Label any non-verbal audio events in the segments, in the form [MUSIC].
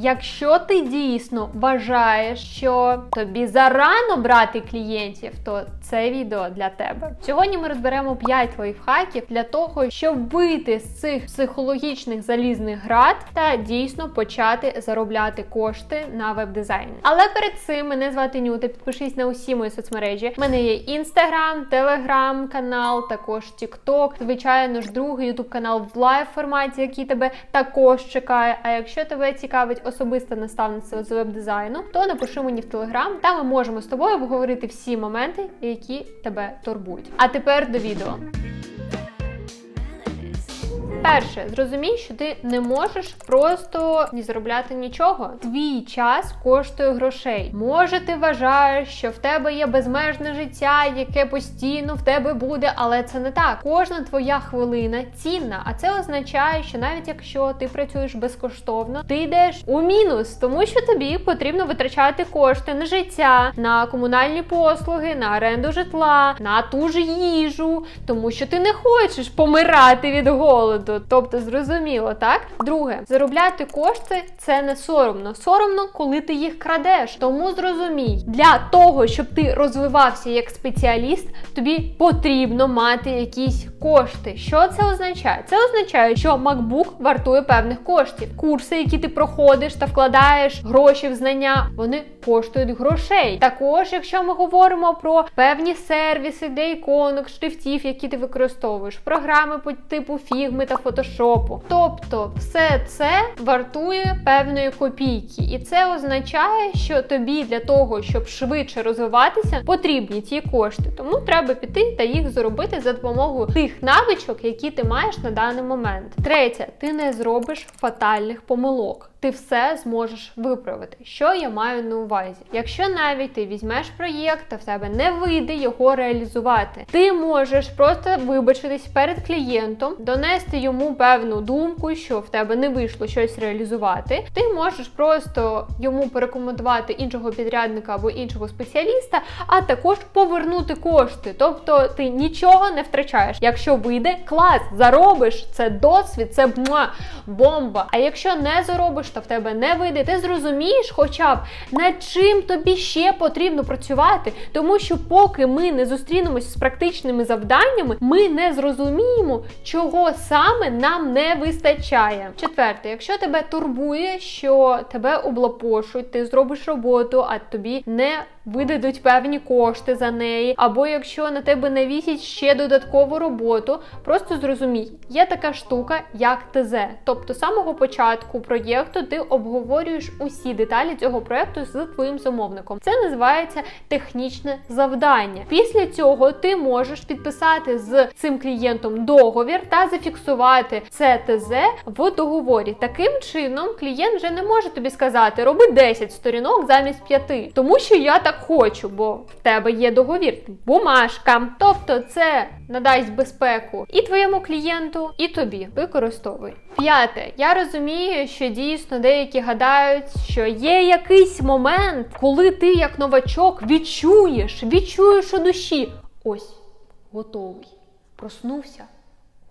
Якщо ти дійсно вважаєш, що тобі зарано брати клієнтів, то це відео для тебе. Сьогодні ми розберемо 5 лайфхаків для того, щоб вийти з цих психологічних залізних град та дійсно почати заробляти кошти на веб-дизайні. Але перед цим мене звати Нюта. Підпишись на усі мої соцмережі. У мене є інстаграм, телеграм, канал, також Тікток. Звичайно ж, другий ютуб канал в лайв форматі, який тебе також чекає. А якщо тебе цікавить особисте наставництво з веб-дизайну, то напиши мені в телеграм, та ми можемо з тобою обговорити всі моменти, які тебе турбують. А тепер до відео. Перше, зрозумій, що ти не можеш просто не заробляти нічого. Твій час коштує грошей. Може, ти вважаєш, що в тебе є безмежне життя, яке постійно в тебе буде, але це не так. Кожна твоя хвилина цінна, а це означає, що навіть якщо ти працюєш безкоштовно, ти йдеш у мінус, тому що тобі потрібно витрачати кошти на життя, на комунальні послуги, на оренду житла, на ту ж їжу, тому що ти не хочеш помирати від голоду. Тобто, зрозуміло, так? Друге, заробляти кошти це не соромно. Соромно, коли ти їх крадеш. Тому зрозумій, для того, щоб ти розвивався як спеціаліст, тобі потрібно мати якісь кошти. Що це означає? Це означає, що MacBook вартує певних коштів. Курси, які ти проходиш та вкладаєш гроші в знання, вони коштують грошей. Також, якщо ми говоримо про певні сервіси для іконок, шрифтів, які ти використовуєш, програми по типу фігми та фотошопу. Тобто, все це вартує певної копійки, і це означає, що тобі для того, щоб швидше розвиватися, потрібні ті кошти. Тому треба піти та їх заробити за допомогою тих навичок, які ти маєш на даний момент. Третє, ти не зробиш фатальних помилок. Ти все зможеш виправити. Що я маю на увазі? Якщо навіть ти візьмеш проєкт, та в тебе не вийде його реалізувати, ти можеш просто вибачитись перед клієнтом, донести йому певну думку, що в тебе не вийшло щось реалізувати. Ти можеш просто йому порекомендувати іншого підрядника або іншого спеціаліста, а також повернути кошти. Тобто ти нічого не втрачаєш. Якщо вийде, клас, заробиш, це досвід, це бма, бомба. А якщо не заробиш, то в тебе не вийде. Ти зрозумієш, хоча б над чим тобі ще потрібно працювати, тому що поки ми не зустрінемося з практичними завданнями, ми не зрозуміємо, чого саме нам не вистачає. Четверте, якщо тебе турбує, що тебе облапошують, ти зробиш роботу, а тобі не видадуть певні кошти за неї, або якщо на тебе навісять ще додаткову роботу, просто зрозумій, є така штука, як ТЗ. Тобто з самого початку проєкту ти обговорюєш усі деталі цього проєкту з твоїм замовником. Це називається технічне завдання. Після цього ти можеш підписати з цим клієнтом договір та зафіксувати це ТЗ в договорі. Таким чином, клієнт вже не може тобі сказати, роби 10 сторінок замість 5, тому що я так хочу, бо в тебе є договір, бумажка. Тобто, це надасть безпеку і твоєму клієнту, і тобі. Використовуй. П'яте, я розумію, що дійсно деякі гадають, що є якийсь момент, коли ти, як новачок, відчуєш, відчуєш у душі. Ось, готовий. Проснувся.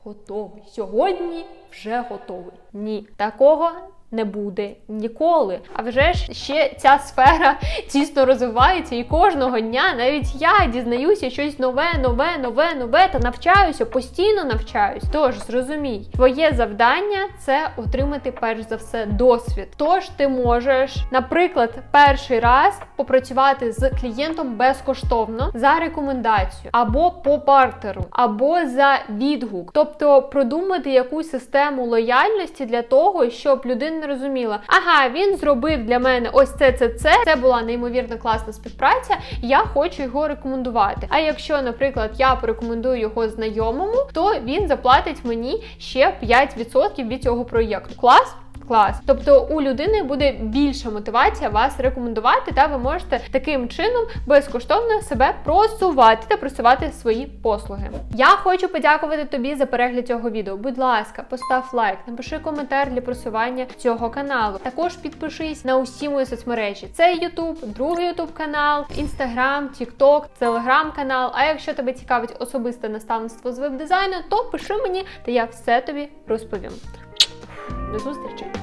Готовий. Сьогодні вже готовий. Ні, такого не буде ніколи. А вже ж ще ця сфера [LAUGHS] тісно розвивається, і кожного дня навіть я дізнаюся щось нове, нове, нове, нове та навчаюся, постійно навчаюсь. Тож зрозумій, твоє завдання це отримати перш за все досвід. Тож ти можеш, наприклад, перший раз попрацювати з клієнтом безкоштовно за рекомендацію, або по бартеру, або за відгук, тобто продумати якусь систему лояльності для того, щоб людина не розуміла, ага, він зробив для мене ось це, це, це. Це була неймовірно класна співпраця. Я хочу його рекомендувати. А якщо, наприклад, я порекомендую його знайомому, то він заплатить мені ще 5% від цього проєкту. Клас? Клас. Тобто у людини буде більша мотивація вас рекомендувати, та ви можете таким чином безкоштовно себе просувати та просувати свої послуги. Я хочу подякувати тобі за перегляд цього відео. Будь ласка, постав лайк, напиши коментар для просування цього каналу. Також підпишись на усі мої соцмережі. Це YouTube, другий YouTube канал, Instagram, TikTok, Telegram канал. А якщо тебе цікавить особисте наставництво з веб-дизайну, то пиши мені, та я все тобі розповім. До зустрічі!